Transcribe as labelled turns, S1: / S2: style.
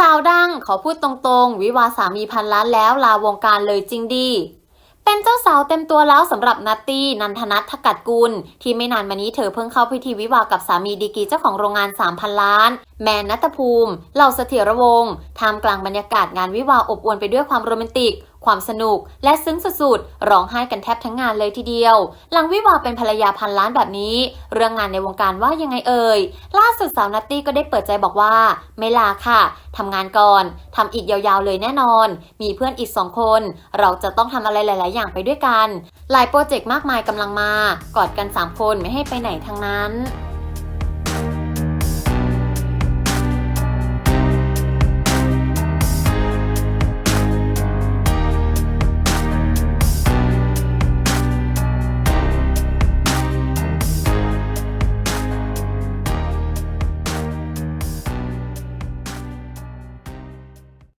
S1: สาวดังขอพูดตรงๆ วิวาสามีพันล้านแล้วลาวงการเลยจริงดี เป็นเจ้าสาวเต็มตัวแล้วสำหรับนัตตี้นันทนัททกัดกุล ที่ไม่นานมานี้เธอเพิ่งเข้าพิธีวิวากับสามีดีกีเจ้าของโรงงาน 3,000 ล้าน แมนนัตภูมิเหล่าเสถียรวงศ์ท่ามกลางบรรยากาศงานวิวาอบอวลไปด้วยความโรแมนติก ความสนุกและซึ้งสุดๆร้องไห้กันแทบทั้งงานเลยทีเดียว หลังวิวาเป็นภรรยาพันล้านแบบนี้ เรื่องงานในวงการว่ายังไงเอ่ย ล่าสุดสาวนัตตี้ก็ได้เปิดใจบอกว่า ไม่ลาค่ะทำงานก่อนทำอีกยาวๆเลยแน่นอน มีเพื่อนอีกสองคน เราจะต้องทำอะไรหลาย ๆ อย่างไปด้วยกัน หลายโปรเจกต์มากมายกำลังมากอดกัน 3 คนไม่ให้ไปไหนทั้งนั้น